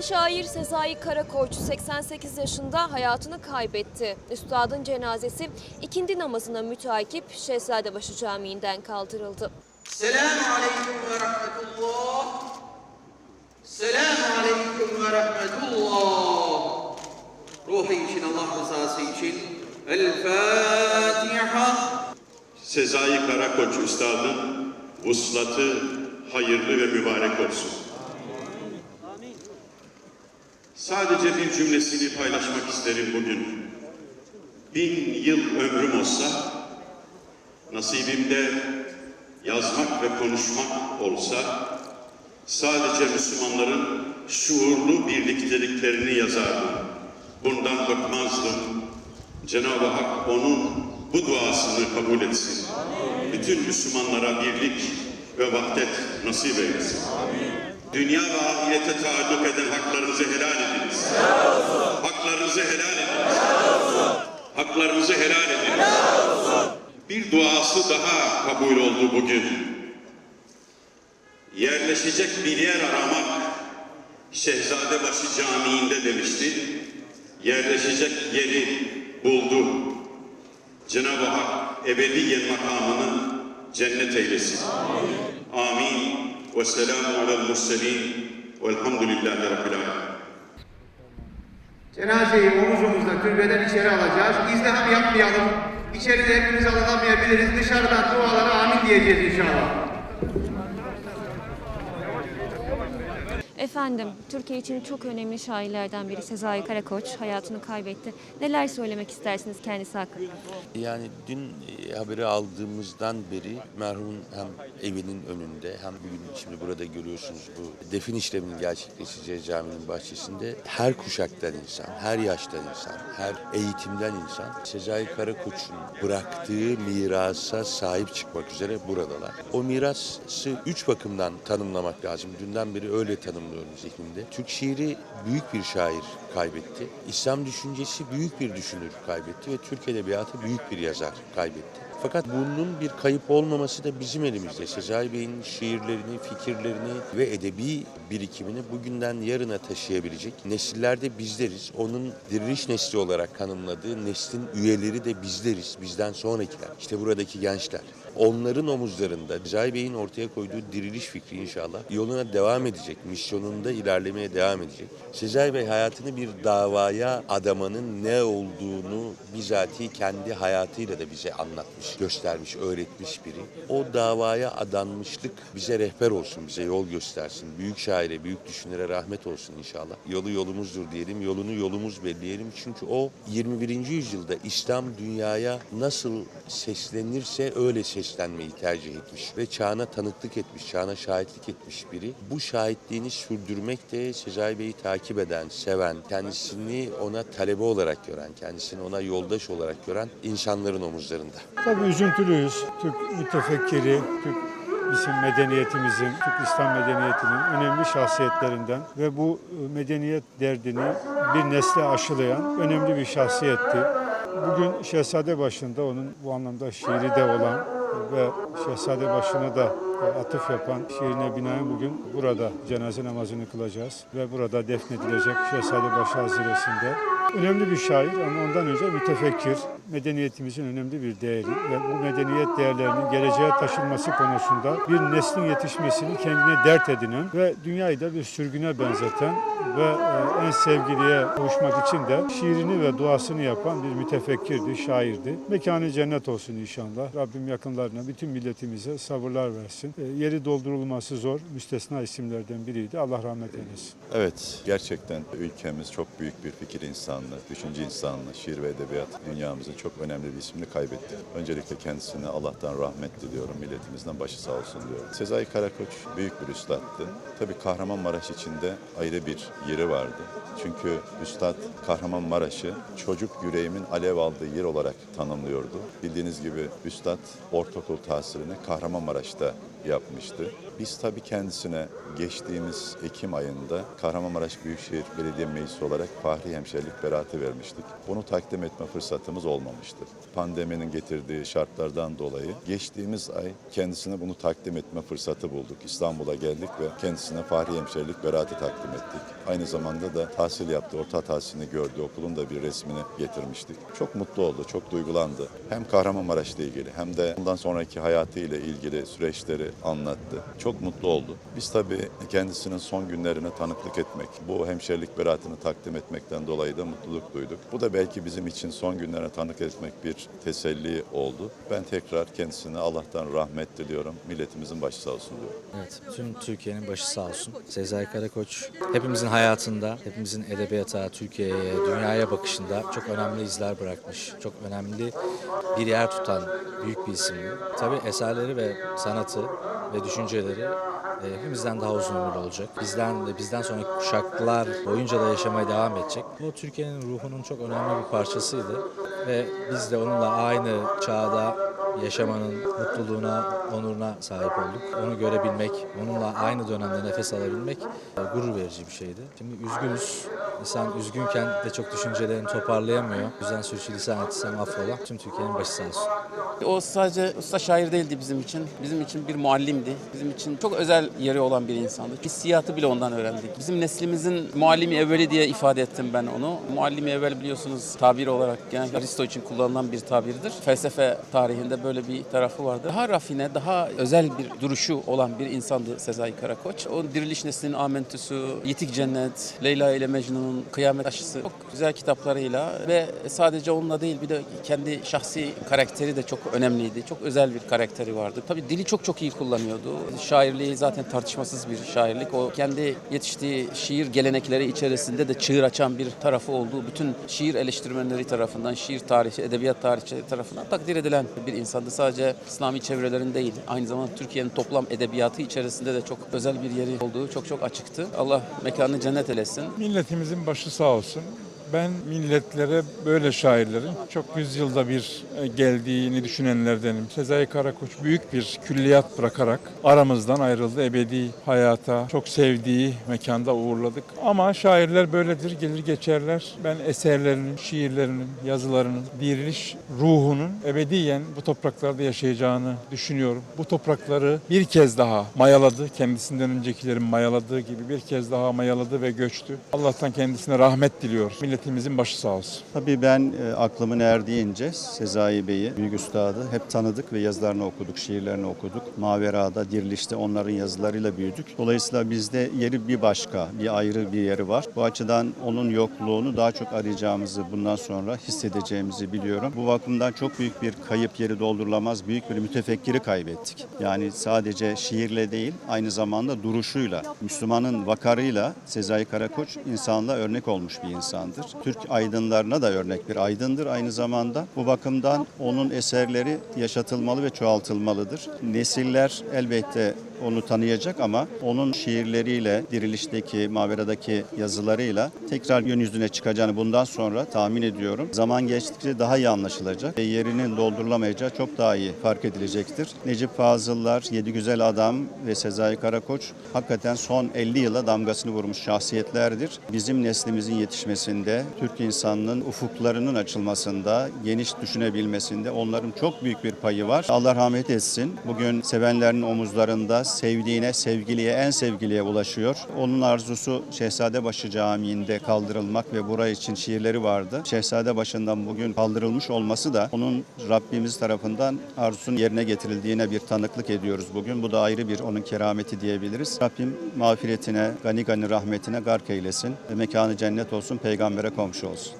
şair Sezai Karakoç 88 yaşında hayatını kaybetti. Üstadın cenazesi ikindi namazına müteakip Şehzadebaşı Camii'nden kaldırıldı. Selamun Aleyküm ve Rahmetullah. Selamun Aleyküm ve Rahmetullah. Ruhu için, Allah rızası için. El Fatiha. Sezai Karakoç Üstad'ın vuslatı hayırlı ve mübarek olsun. Sadece bir cümlesini paylaşmak isterim bugün. Bin yıl ömrüm olsa, nasibimde yazmak ve konuşmak olsa, sadece Müslümanların şuurlu birlikteliklerini yazardım. Bundan bıkmazdım. Cenab-ı Hak onun bu duasını kabul etsin. Bütün Müslümanlara birlik ve vahdet nasip eylesin. Dünya ve ahirete taalluk eden haklarınızı helal ediniz. Haklarınızı helal ediniz. Haklarınızı helal ediniz. Bir duası daha kabul oldu bugün. Yerleşecek bir yer aramak Şehzadebaşı Camii'nde demişti. Yerleşecek yeri buldu. Cenab-ı Hak ebediyen makamını cennet eylesin. Amin. Ve selamu alel murselin. Velhamdülillahi Rabbil alemin. Cenazeyi omuz omuzla türbeden içeri alacağız. İzdiham yapmayalım. İçeride hepimiz alınamayabiliriz. Dışarıdan dualara amin diyeceğiz inşallah. Efendim, Türkiye için çok önemli şairlerden biri Sezai Karakoç hayatını kaybetti. Neler söylemek istersiniz kendisi hakkında? Yani dün e, haberi aldığımızdan beri merhumun hem evinin önünde hem bugün şimdi burada görüyorsunuz bu defin işleminin gerçekleşeceği caminin bahçesinde her kuşaktan insan, her yaştan insan, her eğitimden insan Sezai Karakoç'un bıraktığı mirasa sahip çıkmak üzere buradalar. O mirası üç bakımdan tanımlamak lazım. Dünden beri öyle tanımlıyorum zihnimde. Türk şiiri büyük bir şair kaybetti. İslam düşüncesi büyük bir düşünür kaybetti ve Türk edebiyatı büyük bir yazar kaybetti. Fakat bunun bir kayıp olmaması da bizim elimizde. Sezai Bey'in şiirlerini, fikirlerini ve edebi birikimini bugünden yarına taşıyabilecek nesiller de bizleriz. Onun diriliş nesli olarak tanımladığı neslin üyeleri de bizleriz, bizden sonrakiler. İşte buradaki gençler. Onların omuzlarında Sezai Bey'in ortaya koyduğu diriliş fikri inşallah yoluna devam edecek, misyonunda ilerlemeye devam edecek. Sezai Bey hayatını bir davaya adamanın ne olduğunu bizatihi kendi hayatıyla da bize anlatmış, göstermiş, öğretmiş biri. O davaya adanmışlık bize rehber olsun, bize yol göstersin. Büyük şaire, büyük düşünüre rahmet olsun inşallah. Yolu yolumuzdur diyelim, yolunu yolumuz belleyelim. Çünkü o 21. yüzyılda İslam dünyaya nasıl seslenirse öyle seslenmeyi tercih etmiş. Ve çağına tanıklık etmiş, çağına şahitlik etmiş biri. Bu şahitliğini sürdürmek de Sezai Bey'i takip eden, seven, kendisini ona talebe olarak gören, kendisini ona yoldaş olarak gören insanların omuzlarında. Tabii üzüntülüyüz. Türk mütefekkiri, Türk bizim medeniyetimizin, Türk İslam medeniyetinin önemli şahsiyetlerinden ve bu medeniyet derdini bir nesle aşılayan önemli bir şahsiyetti. Bugün Şehzade başında onun bu anlamda şiiri de olan ve Şehzade başına da atıf yapan şiirine binaen bugün burada cenaze namazını kılacağız ve burada defnedilecek Şehzadebaşı Haziresi'nde. Önemli bir şair ama ondan önce mütefekkir, medeniyetimizin önemli bir değeri ve bu medeniyet değerlerinin geleceğe taşınması konusunda bir neslin yetişmesini kendine dert edinen ve dünyayı da bir sürgüne benzeten ve e, en sevgiliye kavuşmak için de şiirini ve duasını yapan bir mütefekkirdi, şairdi. Mekanı cennet olsun inşallah. Rabbim yakınlarına, bütün milletimize sabırlar versin. E, Yeri doldurulması zor, müstesna isimlerden biriydi. Allah rahmet eylesin. Evet, gerçekten ülkemiz çok büyük bir fikir insanlığı, düşünce insanlığı, şiir ve edebiyat dünyamızın çok önemli bir ismini kaybetti. Öncelikle kendisine Allah'tan rahmet diliyorum, milletimizden başı sağ olsun diyorum. Sezai Karakoç büyük bir üstattı. Tabii Kahramanmaraş içinde ayrı bir yeri vardı. Çünkü Üstad Kahramanmaraş'ı çocuk yüreğimin alev aldığı yer olarak tanımlıyordu. Bildiğiniz gibi Üstad ortaokul tahsilini Kahramanmaraş'ta yapmıştı. Biz tabii kendisine geçtiğimiz Ekim ayında Kahramanmaraş Büyükşehir Belediye Meclisi olarak Fahri Hemşerilik Beratı vermiştik. Bunu takdim etme fırsatımız olmamıştı. Pandeminin getirdiği şartlardan dolayı geçtiğimiz ay kendisine bunu takdim etme fırsatı bulduk. İstanbul'a geldik ve kendisine Fahri Hemşerilik Beratı takdim ettik. Aynı zamanda da tahsil yaptı, orta tahsilini gördü, okulun da bir resmini getirmiştik. Çok mutlu oldu, çok duygulandı. Hem Kahramanmaraş'la ilgili hem de bundan sonraki hayatıyla ilgili süreçleri anlattı. Çok mutlu oldu. Biz tabii kendisinin son günlerine tanıklık etmek, bu hemşerilik beratını takdim etmekten dolayı da mutluluk duyduk. Bu da belki bizim için son günlerine tanık etmek bir teselli oldu. Ben tekrar kendisine Allah'tan rahmet diliyorum. Milletimizin başı sağ olsun diyorum. Evet, tüm Türkiye'nin başı sağ olsun. Sezai Karakoç hepimizin hayatında, hepimizin edebiyata, Türkiye'ye, dünyaya bakışında çok önemli izler bırakmış. Çok önemli bir yer tutan büyük bir isimdi. Tabii eserleri ve sanatı ve düşünceleri e, hepimizden daha uzun ömürlü olacak. Bizden ve bizden sonraki kuşaklar boyunca da yaşamaya devam edecek. Bu Türkiye'nin ruhunun çok önemli bir parçasıydı ve biz de onunla aynı çağda yaşamanın mutluluğuna, onuruna sahip olduk. Onu görebilmek, onunla aynı dönemde nefes alabilmek e, gurur verici bir şeydi. Şimdi üzgünüz. İnsan üzgünken de çok düşüncelerini toparlayamıyor. Yüzden sürçülisan etsem affola. Tüm Türkiye'nin başı sağ olsun. O sadece usta şair değildi bizim için. Bizim için bir muallimdi. Bizim için çok özel yeri olan bir insandı. Hissiyatı bile ondan öğrendik. Bizim neslimizin muallimi evveli diye ifade ettim ben onu. Muallimi evvel biliyorsunuz tabir olarak genellikle Aristo için kullanılan bir tabirdir. Felsefe tarihinde böyle bir tarafı vardı. Daha rafine, daha özel bir duruşu olan bir insandı Sezai Karakoç. O Diriliş Neslinin Amentüsü, Yitik Cennet, Leyla ile Mecnun'un Kıyamet Aşısı çok güzel kitaplarıyla ve sadece onunla değil bir de kendi şahsi karakteri de çok önemliydi. Çok özel bir karakteri vardı. Tabii dili çok çok iyi kullanıyordu. Şairliği zaten tartışmasız bir şairlik. O kendi yetiştiği şiir gelenekleri içerisinde de çığır açan bir tarafı olduğu bütün şiir eleştirmenleri tarafından, şiir tarihi, edebiyat tarihçileri tarafından takdir edilen bir insandı. Sadece İslami çevrelerin değil, aynı zamanda Türkiye'nin toplam edebiyatı içerisinde de çok özel bir yeri olduğu çok çok açıktı. Allah mekanını cennet eylesin. Milletimizin başı sağ olsun. Ben milletlere böyle şairlerin çok yüzyılda bir e, geldiğini düşünenlerdenim. Sezai Karakoç büyük bir külliyat bırakarak aramızdan ayrıldı. Ebedi hayata çok sevdiği mekanda uğurladık. Ama şairler böyledir, gelir geçerler. Ben eserlerinin, şiirlerinin, yazılarının, diriliş ruhunun ebediyen bu topraklarda yaşayacağını düşünüyorum. Bu toprakları bir kez daha mayaladı. Kendisinden öncekilerin mayaladığı gibi bir kez daha mayaladı ve göçtü. Allah'tan kendisine rahmet diliyor. Milletimizin başı sağ olsun. Tabii ben e, aklımın erdiğince Sezai Bey'i, büyük üstadı hep tanıdık ve yazılarını okuduk, şiirlerini okuduk. Mavera'da, Diriliş'te onların yazılarıyla büyüdük. Dolayısıyla bizde yeri bir başka, bir ayrı bir yeri var. Bu açıdan onun yokluğunu daha çok arayacağımızı bundan sonra hissedeceğimizi biliyorum. Bu bakımdan çok büyük bir kayıp yeri doldurulamaz, büyük bir mütefekkiri kaybettik. Yani sadece şiirle değil, aynı zamanda duruşuyla, Müslümanın vakarıyla Sezai Karakoç insanlığa örnek olmuş bir insandır. Türk aydınlarına da örnek bir aydındır aynı zamanda. Bu bakımdan onun eserleri yaşatılmalı ve çoğaltılmalıdır. Nesiller elbette onu tanıyacak ama onun şiirleriyle, dirilişteki, maveradaki yazılarıyla tekrar gün yüzüne çıkacağını bundan sonra tahmin ediyorum. Zaman geçtikçe daha iyi anlaşılacak ve yerinin doldurulamayacağı çok daha iyi fark edilecektir. Necip Fazıllar, Yedi Güzel Adam ve Sezai Karakoç hakikaten son 50 yıla damgasını vurmuş şahsiyetlerdir. Bizim neslimizin yetişmesinde, Türk insanının ufuklarının açılmasında, geniş düşünebilmesinde onların çok büyük bir payı var. Allah rahmet etsin. Bugün sevenlerin omuzlarında sevdiğine, sevgiliye, en sevgiliye ulaşıyor. Onun arzusu Şehzadebaşı Camii'nde kaldırılmak ve buraya için şiirleri vardı. Şehzadebaşı'ndan bugün kaldırılmış olması da onun Rabbimiz tarafından arzusunun yerine getirildiğine bir tanıklık ediyoruz bugün. Bu da ayrı bir onun kerameti diyebiliriz. Rabbim mağfiretine, gani gani rahmetine gark eylesin. Mekanı cennet olsun, peygambere komşu olsun.